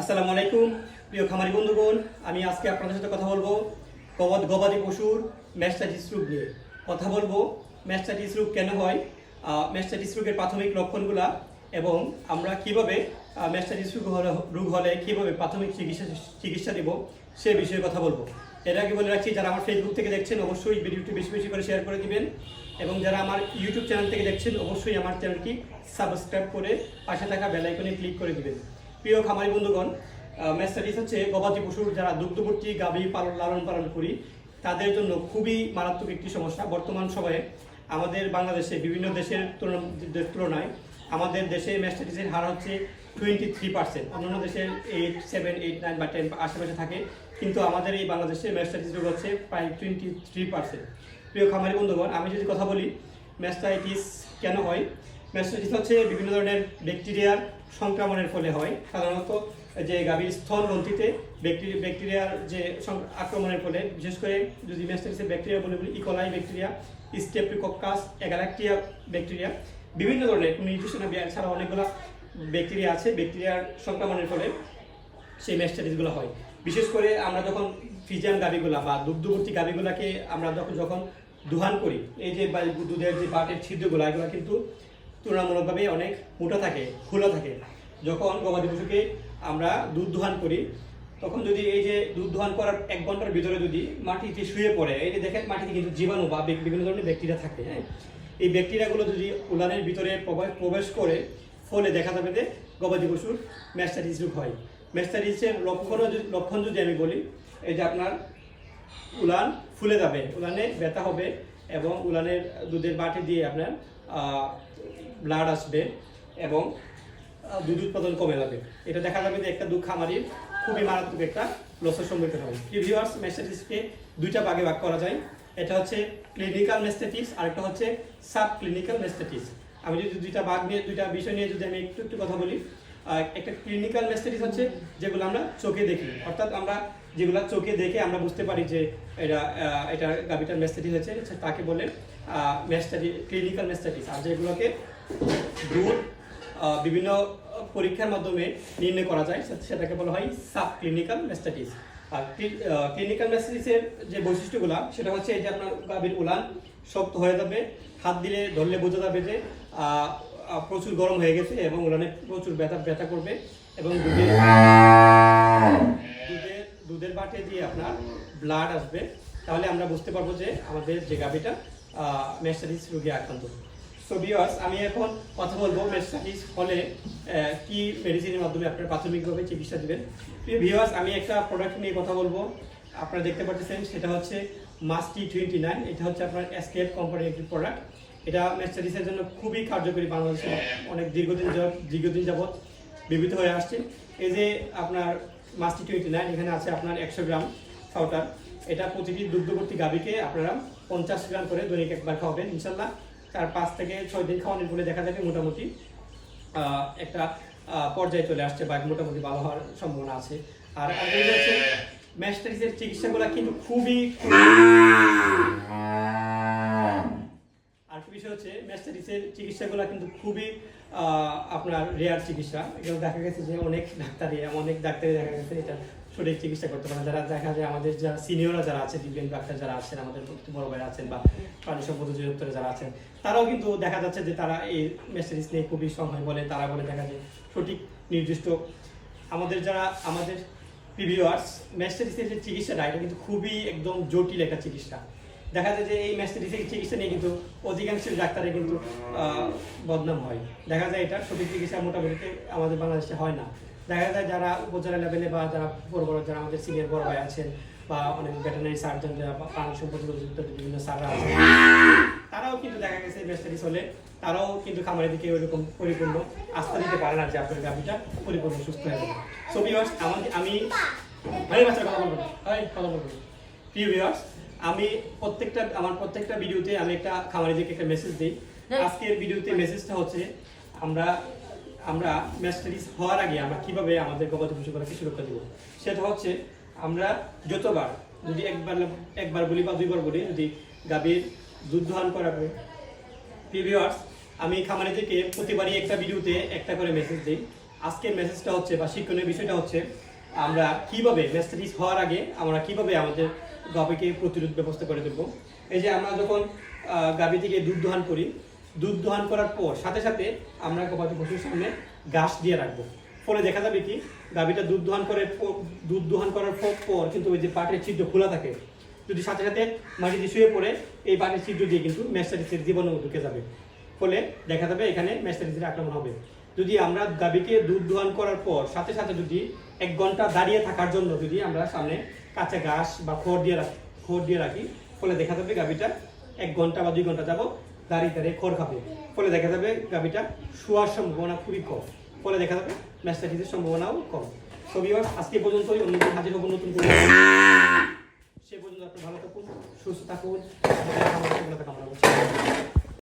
আসসালামু আলাইকুম, প্রিয় খামারি বন্ধুগণ, আমি আজকে আপনাদের সাথে কথা বলব গবাদ গবাদি পশুর ম্যাস্টাইটিস রোগ নিয়ে। কথা বলব ম্যাস্টাইটিস রোগ কেন হয় ম্যাস্টাইটিস রোগের প্রাথমিক লক্ষণগুলা এবং আমরা কীভাবে ম্যাস্টাইটিস রোগ হলে রোগ হলে কীভাবে প্রাথমিক চিকিৎসা চিকিৎসা দেব সে বিষয়ে কথা বলব। এর আগে বলে রাখছি, যারা আমার ফেসবুক থেকে দেখছেন, অবশ্যই ভিডিওটি বেশি বেশি করে শেয়ার করে দিবেন এবং যারা আমার ইউটিউব চ্যানেল থেকে দেখছেন, অবশ্যই আমার চ্যানেলটি সাবস্ক্রাইব করে পাশে থাকা বেল আইকনে ক্লিক করে দিবেন। প্রিয় খামারি বন্ধুগণ ম্যাস্টারিস হচ্ছে গবাদি পশুর যারা দুগ্ধবর্তী গাভী পালন লালন পালন করি, তাদের জন্য খুবই মারাত্মক একটি সমস্যা। বর্তমান সময়ে আমাদের বাংলাদেশে বিভিন্ন দেশের তুলনা- তুলনায় আমাদের দেশে ম্যাস্টারিসের হার হচ্ছে টোয়েন্টি থ্রি পার্সেন্ট অন্যান্য দেশের এইট সেভেন এইট নাইন বা টেন আশেপাশে থাকে, কিন্তু আমাদের এই বাংলাদেশে ম্যাস্টারিস রোগ হচ্ছে প্রায় টোয়েন্টি থ্রি পার্সেন্ট প্রিয় খামারি বন্ধুগণ, আমি যদি কথা বলি ম্যাস্টাইটিস কেন হয়? ম্যাস্টাইটিস হচ্ছে বিভিন্ন ধরনের ব্যাকটেরিয়ার সংক্রমণের ফলে হয়। সাধারণত যে গাভীর স্থল গ্রন্থিতে ব্যাকটেরিয়া ব্যাকটেরিয়ার যে আক্রমণের ফলে, বিশেষ করে যদি ম্যাস্টাইটিসের ব্যাকটেরিয়া বলে, বলি E coli bacteria streptococcus agalactiae bacteria, বিভিন্ন ধরনের নির্দিষ্ট ছাড়া অনেকগুলো ব্যাকটেরিয়া আছে। ব্যাকটেরিয়ার সংক্রমণের ফলে সেই ম্যাস্টাইটিসগুলো হয়। বিশেষ করে আমরা যখন ফিজিয়ান গাভিগুলা বা দুগ্ধবর্তী গাভিগুলাকে আমরা যখন যখন দুহান করি, এই যে দুধের যে বাটের ছিদ্রগুলো, এগুলো কিন্তু তুলনামূলকভাবে অনেক মোটা থাকে, খোলা থাকে। যখন গবাদি পশুকে আমরা দুধ দোহান করি, তখন যদি এই যে দুধ দোহান করার এক ঘণ্টার ভিতরে যদি মাটিতে শুয়ে পড়ে, এই যে দেখেন মাটিতে কিন্তু জীবাণু বা বিভিন্ন ধরনের ব্যাকটেরিয়া থাকে হ্যাঁ? এই ব্যাকটেরিয়াগুলো যদি উলানের ভিতরে প্রবে- প্রবেশ করে, ফলে দেখা যাবে যে গবাদি পশুর ম্যাস্টাইটিস রোগ হয়। ম্যাস্টাইটিসের লক্ষণও যদি লক্ষণ যদি আমি বলি, এই যে আপনার উলান ফুলে যাবে, উলানে ব্যথা হবে এবং উলানের দুধের বাটি দিয়ে আপনার ব্লাড আসবে এবং দুধ উৎপাদন কমে যাবে। এটা দেখা যাবে যে একটা দুধ খামারির খুবই মারাত্মক একটা লসের সম্মুখীন হবে। প্রিভিউয়ার্স ম্যাস্টাইটিসকে দুইটা ভাগে ভাগ করা যায়। এটা হচ্ছে ক্লিনিক্যাল ম্যাস্টাইটিস আর একটা হচ্ছে সাব ক্লিনিক্যাল ম্যাস্টাইটিস আমি যদি দুইটা ভাগ নিয়ে, দুইটা বিষয় নিয়ে যদি আমি একটু একটু কথা বলি একটা ক্লিনিক্যাল ম্যাস্টাইটিস হচ্ছে যেগুলো আমরা চোখে দেখি। অর্থাৎ আমরা যেগুলো চোখে দেখে আমরা বুঝতে পারি যে এটা এটা গাভিটার ম্যাস্টাইটিস হচ্ছে সে তাকে বলে ম্যাস্টাইটি ক্লিনিক্যাল ম্যাস্টাইটিস আর যেগুলোকে আহ, বিভিন্ন পরীক্ষার মাধ্যমে নির্ণয় করা যায় সেটাকে বলা হয় সাব ক্লিনিক্যাল ম্যাস্টাইটিস আর ক্লিনিক্যাল ম্যাস্টাইটিসের যে বৈশিষ্ট্যগুলো সেটা হচ্ছে এই যে আপনার গাভীর উলান শক্ত হয়ে যাবে হাত দিলে ধরলে বোঝা যাবে যে প্রচুর গরম হয়ে গেছে এবং উলানে প্রচুর ব্যথা ব্যথা করবে এবং ব্লাড আসবে, তাহলে আমরা বুঝতে পারব যে আমাদের যে গাভীটা ম্যাস্টাইটিস রোগে আক্রান্ত। সো ভিউয়ার্স আমি এখন কথা বলব ম্যাস্টাইটিস হলে কি মেডিসিনের মাধ্যমে আপনার প্রাথমিকভাবে চিকিৎসা দেবেন। প্রিয় ভিউয়ার্স আমি একটা প্রোডাক্ট নিয়ে কথা বলব। আপনারা দেখতে পাচ্ছেন সেটা হচ্ছে মাস্টি টোয়েন্টি নাইন এটা হচ্ছে আপনার এসকেপ কোম্পানির একটি প্রোডাক্ট এটা ম্যাস্টাইটিসের জন্য খুবই কার্যকরী বাংলাদেশে, অনেক দীর্ঘদিন দীর্ঘদিন যাবৎ বিবৃত হয়ে আসছে। এই যে আপনার মাস্টি টোয়েন্টি নাইন এখানে আছে আপনার একশো গ্রাম। পাউডার এটা প্রতিটি দুগ্ধবর্তী গাভীকে আপনারা পঞ্চাশ গ্রাম করে দৈনিক একবার খাওয়াবেন, ইনশাল্লাহ। তার পাঁচ থেকে ছয় দিন খাওয়ানোর ফলে দেখা যাবে মোটামুটি একটা পর্যায়ে চলে আসছে বা মোটামুটি ভালো হওয়ার সম্ভাবনা আছে। আর ম্যাস্টারিসের চিকিৎসাগুলো কিন্তু খুবই চিকিৎসাগুলো কিন্তু খুবই আপনার রেয়ার চিকিৎসা। এগুলো দেখা গেছে যে অনেক ডাক্তারই অনেক ডাক্তারই দেখা গেছে এটা সঠিক চিকিৎসা করতে পারে যারা দেখা যায় আমাদের যারা সিনিয়ররা যারা আছে দিব্যাঙ্গ ডাক্তার যারা আছেন, আমাদের বড় ভাই আছেন বা প্রাণী সম্পদ অধিদপ্তরে যারা আছেন, তারাও কিন্তু দেখা যাচ্ছে যে তারা এই ম্যাস্টারিস নিয়ে খুবই সময় বলে, তারা বলে দেখা যায় সঠিক, নির্দিষ্ট আমাদের যারা, আমাদের প্রিভিউয়ার্স ম্যাস্টারিসের যে চিকিৎসাটা, এটা কিন্তু খুবই একদম জটিল একটা চিকিৎসা। দেখা যায় যে এই ম্যাস্টারিসের চিকিৎসা নিয়ে কিন্তু অধিকাংশ ডাক্তারে কিন্তু বদনাম হয়। দেখা যায় এটা সঠিক চিকিৎসা মোটামুটি আমাদের বাংলাদেশে হয় না। দেখা যায় যারা উপজেলা লেভেলে বা যারা বড় বড় যারা আমাদের সিনিয়র বড় ভাই আছেন বা অনেক ভেটেনারি সার্জন যারা প্রাণী সম্পদ বিভিন্ন স্যাররা আছেন তারাও কিন্তু দেখা গেছে ম্যাস্টারিস হলে তারাও কিন্তু খামারের দিকে ওইরকম পরিপূর্ণ আস্থা দিতে পারে না যে আপনার গাভিটা পরিপূর্ণ সুস্থ হয়ে যাবে। সো ভিউয়ার্স আমাদের আমি আরে বাচ্চা কথা বলব এই কথা বলব প্রিয় ভিউয়ার্স আমি প্রত্যেকটা আমার প্রত্যেকটা ভিডিওতে আমি একটা খামারিদেরকে একটা মেসেজ দিই। আজকের ভিডিওতে মেসেজটা হচ্ছে আমরা আমরা ম্যাস্টারিস হওয়ার আগে আমরা কীভাবে আমাদের গবাদি পশুগুলোকে সুরক্ষা দেবো? সেটা হচ্ছে আমরা যতবার, যদি একবার একবার বলি বা দুইবার বলি, যদি গাভীর দুধ দোহান করাবে প্রিভিউয়ার্স আমি খামারি থেকে প্রতিবারই একটা ভিডিওতে একটা করে মেসেজ দিই। আজকের মেসেজটা হচ্ছে বা শিক্ষণীয় বিষয়টা হচ্ছে, আমরা কীভাবে ম্যাস্টারিস হওয়ার আগে আমরা কীভাবে আমাদের গাভীকে প্রতিরোধ ব্যবস্থা করে দেবো? এই যে আমরা যখন গাভী থেকে দুধ দোহান করি দুধ দোহান করার পর সাথে সাথে আমরা গবাদি পশুর সামনে ঘাস দিয়ে রাখব। ফলে দেখা যাবে কি, গাভীটা দুধ দোহান করে দুধ দোহান করার পর কিন্তু ওই যে পাটের ছিদ্র খোলা থাকে। যদি সাথে সাথে মাটিতে শুয়ে পড়ে, এই পাটের ছিদ্র দিয়ে কিন্তু ম্যাস্টারিসের জীবাণু ঢুকে যাবে। ফলে দেখা যাবে এখানে ম্যাস্টারিসের আক্রমণ হবে। যদি আমরা গাভীকে দুধ দোহান করার পর সাথে সাথে যদি এক ঘণ্টা দাঁড়িয়ে থাকার জন্য যদি আমরা সামনে কাঁচা ঘাস বা খড় দিয়ে রাখি খড় দিয়ে রাখি, ফলে দেখা যাবে গাভীটা এক ঘণ্টা বা দুই ঘণ্টা যাব দাঁড়িয়ে দাঁড়িয়ে খড় খাবে। ফলে দেখা যাবে গাভীটা শোয়ার সম্ভাবনা খুবই কম। ফলে দেখা যাবে ম্যাস্টাইটিসের সম্ভাবনাও কম। সবই আজকে পর্যন্তই। অন্যদিন হাজির হব নতুন করে সে পর্যন্ত আপনি ভালো থাকুন, সুস্থ থাকুন। কামনা করছি।